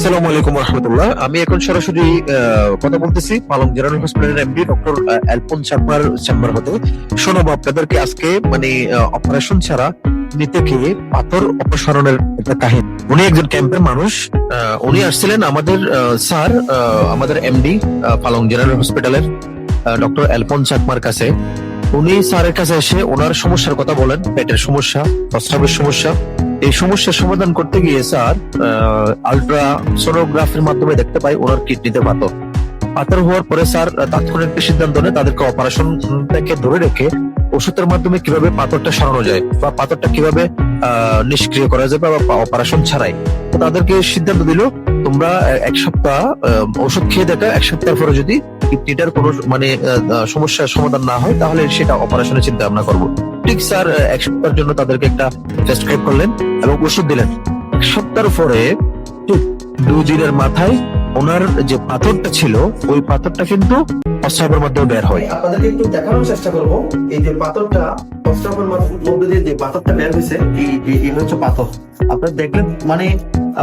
আসসালামু আলাইকুম রহমতুল্লাহ আমি এখন সরাসরি কথা বলতেছি পালং জেনারেল হসপিটালের এমডি ডক্টর অ্যালপন চেম্বার হতে। শোনাবো আপনাদেরকে আজকে মানে অপারেশন ছাড়া নিতে গিয়ে পাথর অপসারণের একটা কাহিনী। উনি একজন ক্যাম্পের মানুষ উনি আসছিলেন আমাদের স্যার আমাদের এমডি পালং জেনারেল হসপিটালের ডক্টর অ্যালপন চাকমার কাছে। উনি স্যারের কাছে এসে ওনার সমস্যার কথা বলেন, পেটের সমস্যা, প্রস্রাবের সমস্যা এই সমস্যার সমাধান করতে গিয়ে স্যার আলট্রা সোনোগ্রাফির মাধ্যমে দেখতে পাই ওনার কিডনিতে পাথর। পাথর হওয়ার পরে স্যার তাৎক্ষণিক সিদ্ধান্ত নেয় তাদেরকে অপারেশন থেকে ধরে রেখে ওষুধের মাধ্যমে কীভাবে পাথরটা সরানো যায় বা পাথরটা কীভাবে নিষ্ক্রিয় করা যায় বা অপারেশন ছাড়াই। তাদেরকে সিদ্ধান্ত দিল, তোমরা এক সপ্তাহ ওষুধ খেয়ে দেখা, এক সপ্তাহ পরে যদি কিডনিটার কোনো মানে সমস্যার সমাধান না হয়, তাহলে সেটা অপারেশনের চিন্তা ভাবনা করব। ঠিক স্যার এক সপ্তাহের জন্য তাদেরকে একটা প্রেসক্রাইব করলেন এবং ওষুধ দিলেন। এক সপ্তাহ পরে ঠিক দুই দিনের মাথায় ওনার যে পাথরটা ছিল, ওই পাথরটা কিন্তু প্রস্রাবের মাধ্যমে বের হয়। আপনাদেরকে একটু দেখানোর চেষ্টা এই যে পাথরটা মাধ্যমে দিয়ে যে পাথরটা বের হয়েছে, এই হচ্ছে পাথর। আপনারা দেখলেন মানে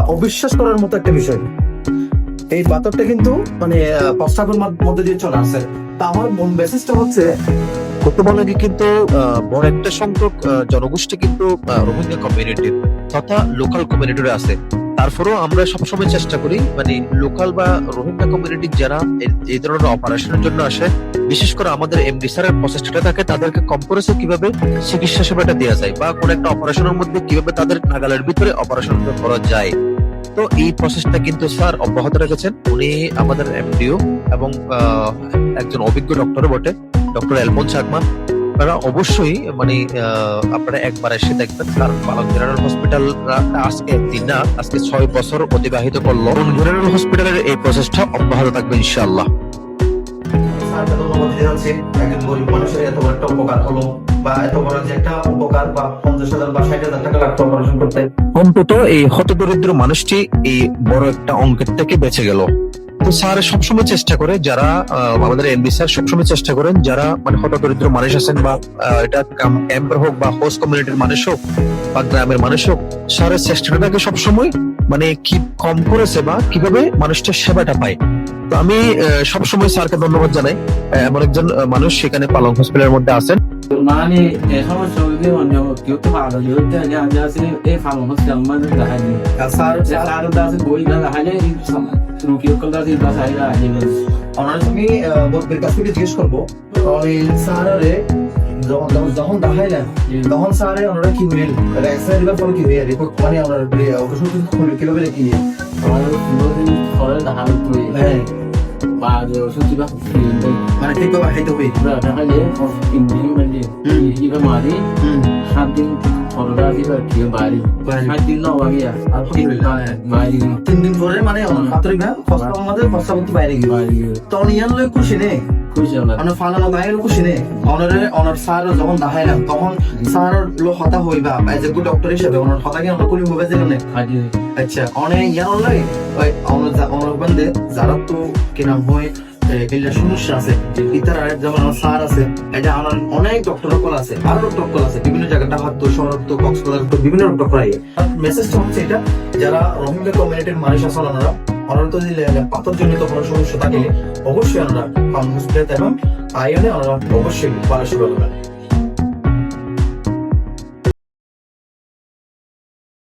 অবিশ্বাস করার মতো একটা বিষয়। এই পাথরটা কিন্তু মানে প্রস্রাবের মাধ- মধ্যে দিয়ে চলে তা আমার মেসেজটা হচ্ছে বর্তমানে কিন্তু বড় একটা সংখ্যক জনগোষ্ঠী কিন্তু রোহিঙ্গা কমিউনিটির তথা লোকাল কমিউনিটির আছে। তারপরেও আমরা সবসময় চেষ্টা করি মানে লোকাল বা রোহিঙ্গা কমিউনিটির যারা এই- ধরনের অপারেশনের জন্য আসে, বিশেষ করে আমাদের এমডি স্যারের প্রচেষ্টাটা থাকে, তাদেরকে কম করেছে কীভাবে চিকিৎসা সেবাটা দেওয়া যায় বা কোন একটা অপারেশনের মধ্যে কীভাবে তাদের নাগালের ভিতরে অপারেশন করা যায়। তো এই প্রসেসটা কিন্তু স্যার অব্যাহত রেখেছেন। উনি আমাদের এমডিও এবং একজন অভিজ্ঞ ডক্টর বটে। ডক্টর এলমন চাকমা, আপনারা অবশ্যই মানে আপনারা একবার এসে দেখবেন, কারণ পালং জেনারেল হসপিটাল আজকে একদিন না, আজকে ছয় বছর অতিবাহিত করল। জেনারেল হসপিটালের এই প্রসেসটা অব্যাহত থাকবে, ইনশাআল্লাহ। অন্তত এই হতদরিদ্র মানুষটি এই বড় একটা অঙ্কের থেকে বেঁচে গেল। তো স্যার সবসময় চেষ্টা করে যারা আমাদের এমবি স্যার সবসময় চেষ্টা করেন যারা মানে হতদরিদ্র মানুষ আছেন বা এটা ক্যাম্পের হোক বা হোস্ট কমিউনিটির মানুষ হোক বা গ্রামের মানুষ হোক স্যারের চেষ্টাটা থাকে সবসময় মানে কি কম করেছে বা কীভাবে মানুষটা সেবাটা পায়। তো আমি সবসময় স্যারকে ধন্যবাদ জানাই। এমন একজন মানুষ সেখানে পালং হসপিটালের মধ্যে আছেন। মানে অন্য কেউ তো ভালো আগে এই যায়। আর স্যার তো আছে বই না দেখা কলটা আছে বাস আইরা আগে ওনার আমি বলবের কাছ থেকে জিজ্ঞেস করব ওই স্যারে যখন যখন দেখাইলেন তখন স্যারে ওনারা কি হইল এক্সরে দিবার পর কি হইল রিপোর্ট মানে ওনার ওষুধ কীভাবে রেখে নিয়ে? আমার নতুন করে দেখা তুই হ্যাঁ। বা যে ওষুধ বা মানে ঠিকভাবে খাইতে হই দেখা যায় ইঞ্জিন মানে মারি সাত দিন দিবা কি বাড়ি সাত দিন না বাগিয়া আর তিন দিন পরে মানে প্রাথমিক ফসল আমাদের ফসল করতে বাইরে গিয়ে। তখন ইয়ান লই খুশি নেই। খুশি হলাম। ফালানো দায়ের খুশি নেই। অনারে অনার স্যার যখন দেখাইলাম তখন স্যার লো হতা হইবা এজ এ গুড ডক্টর হিসেবে ওনার হতা কি আমরা হবে হাজি। আচ্ছা অনেক ইয়ান ওই যারা তো কি নাম হয় এগুলা সমস্যা আছে ইতার আরেক যেমন স্যার আছে, এটা আমার অনেক ডক্টর সকল আছে, আরও ডক্টর আছে, বিভিন্ন জায়গায় ডাহাত তো কক্সবাজার বিভিন্ন ডক্টর আইয়ে মেসেজটা হচ্ছে এটা, যারা রোহিঙ্গা কমিউনিটির মানুষ আছে ওনারা ওনারা তো দিলে পাথর জনিত কোনো সমস্যা থাকলে, অবশ্যই ওনারা হসপিটাল এবং আইনে ওনারা অবশ্যই ভালো সেবা করবেন।